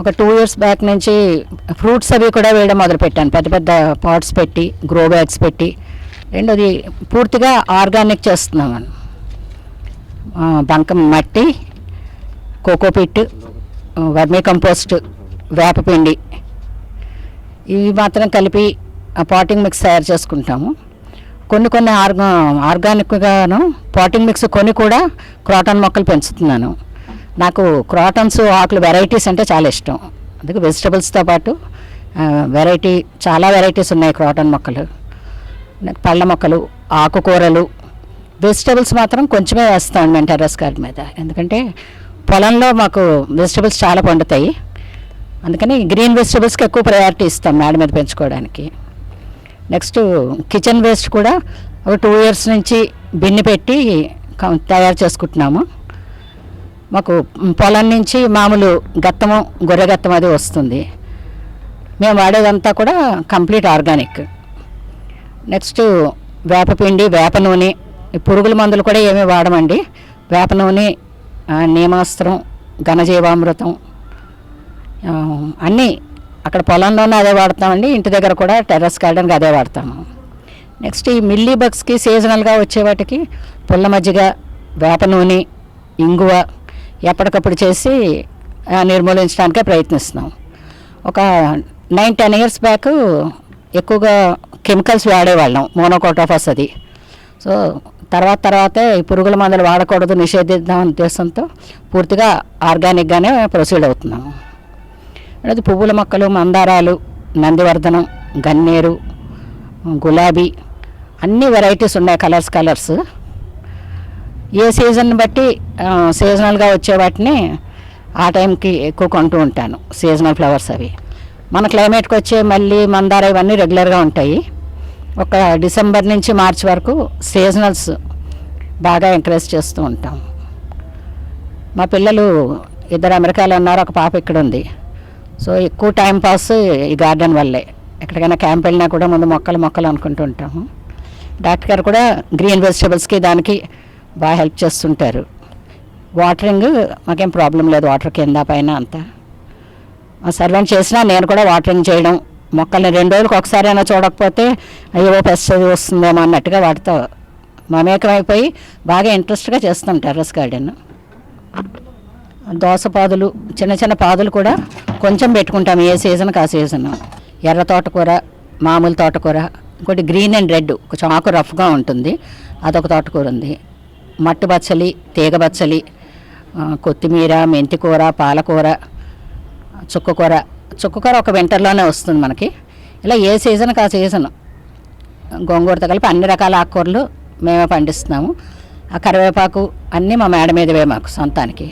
ఒక two years back నుంచి fruits అవి కూడా వేయడం మొదలుపెట్టాను. పెద్ద పెద్ద పాట్స్ పెట్టి గ్రో బ్యాగ్స్ పెట్టి. రెండోది పూర్తిగా ఆర్గానిక్ చేస్తున్నాను. బంకం మట్టి కోకోపిట్ వర్మీ కంపోస్ట్ వేపపిండి ఇవి మాత్రం కలిపి పాటింగ్ మిక్స్ తయారు చేసుకుంటాము. కొన్ని కొన్ని ఆర్గా ఆర్గానిక్గాను పాటింగ్ మిక్స్ కొని కూడా క్రాటన్ మొక్కలు పెంచుతున్నాను. నాకు క్రాటన్స్ ఆకులు వెరైటీస్ అంటే చాలా ఇష్టం. అందుకే వెజిటబుల్స్తో పాటు వెరైటీ చాలా వెరైటీస్ ఉన్నాయి క్రాటన్ మొక్కలు. పళ్ళ మొక్కలు ఆకుకూరలు. వెజిటబుల్స్ మాత్రం కొంచెమే వేస్తాం మేము టెర్రస్ గార్డెన్ మీద. ఎందుకంటే పొలంలో మాకు వెజిటబుల్స్ చాలా పండుతాయి. అందుకని గ్రీన్ వెజిటబుల్స్కి ఎక్కువ ప్రయారిటీ ఇస్తాం మేడ మీద పెంచుకోవడానికి. నెక్స్ట్ కిచెన్ వేస్ట్ కూడా ఒక టూ ఇయర్స్ నుంచి బిన్ని పెట్టి తయారు చేసుకుంటున్నాము. మాకు పొలం నుంచి మామూలు గత్తము గొర్రె గత్తం అది వస్తుంది. మేము వాడేదంతా కూడా కంప్లీట్ ఆర్గానిక్. నెక్స్ట్ వేపపిండి వేప నూనె. పురుగుల మందులు కూడా ఏమీ వాడమండి. వేప నూనె నియమాస్త్రం నీమాస్త్రం ఘనజీవామృతం అన్నీ అక్కడ పొలంలోనే అదే వాడతామండి. ఇంటి దగ్గర కూడా టెర్రస్ గార్డెన్కి అదే వాడతాము. నెక్స్ట్ ఈ మిల్లీ బగ్స్కి సీజనల్గా వచ్చే వాటికి పుల్ల మజ్జిగ వేప నూనె ఇంగువ ఎప్పటికప్పుడు చేసి నిర్మూలించడానికే ప్రయత్నిస్తున్నాం. ఒక నైన్ టెన్ ఇయర్స్ బ్యాక్ ఎక్కువగా కెమికల్స్ వాడేవాళ్ళం మోనోకోటోఫస్ అది. సో తర్వాత తర్వాతే ఈ పురుగుల మందులు వాడకూడదు నిషేధిద్దాం ఉద్దేశంతో పూర్తిగా ఆర్గానిక్గానే ప్రొసీడ్ అవుతున్నాము. అది పువ్వుల మొక్కలు మందారాలు నందివర్ధనం గన్నేరు గులాబీ అన్ని వెరైటీస్ ఉన్నాయి కలర్స్ కలర్స్. ఏ సీజన్ బట్టి సీజనల్గా వచ్చే వాటిని ఆ టైంకి ఎక్కువ కొంటూ ఉంటాను సీజనల్ ఫ్లవర్స్ అవి. మన క్లైమేట్కి వచ్చే మళ్ళీ మందార ఇవన్నీ రెగ్యులర్గా ఉంటాయి. ఒక డిసెంబర్ నుంచి మార్చ్ వరకు సీజనల్స్ బాగా ఎంకరేజ్ చేస్తూ ఉంటాం. మా పిల్లలు ఇద్దరు అమెరికాలో ఉన్నారు ఒక పాప ఇక్కడ ఉంది. సో ఎక్కువ టైం పాస్ ఈ గార్డెన్ వల్లే. ఎక్కడికైనా క్యాంప్ వెళ్ళినా కూడా ముందు మొక్కలు మొక్కలు అనుకుంటూ ఉంటాము. డాక్టర్ గారు కూడా గ్రీన్ వెజిటేబుల్స్కి దానికి బాగా హెల్ప్ చేస్తుంటారు. వాటరింగ్ మాకేం ప్రాబ్లం లేదు వాటర్ కింద పైన అంతా. మా సర్వెంట్ చేసినా నేను కూడా వాటరింగ్ చేయడం మొక్కల్ని రెండు రోజులకు ఒకసారి అయినా చూడకపోతే అయ్యో పెస్ట్ అది వస్తుందేమో అన్నట్టుగా వాటితో మమేకమైపోయి బాగా ఇంట్రెస్ట్గా చేస్తాం టెర్రస్ గార్డెన్. దోస పాదులు చిన్న చిన్న పాదులు కూడా కొంచెం పెట్టుకుంటాం ఏ సీజన్కి ఆ సీజన్. ఎర్ర తోటకూర మామూలు తోటకూర ఇంకోటి గ్రీన్ అండ్ రెడ్ కొంచెం ఆకు రఫ్గా ఉంటుంది అదొక తోటకూర ఉంది. మట్టు బచ్చలి తీగ బచ్చలి కొత్తిమీర మెంతికూర పాలకూర చుక్కకూర. చుక్కకూర ఒక వింటర్లోనే వస్తుంది మనకి. ఇలా ఏ సీజన్కి ఆ సీజన్ గోంగూరతో కలిపి అన్ని రకాల ఆకుకూరలు మేమే పండిస్తున్నాము. ఆ కరివేపాకు అన్నీ మా మేడ మీదవే మాకు సొంతానికి.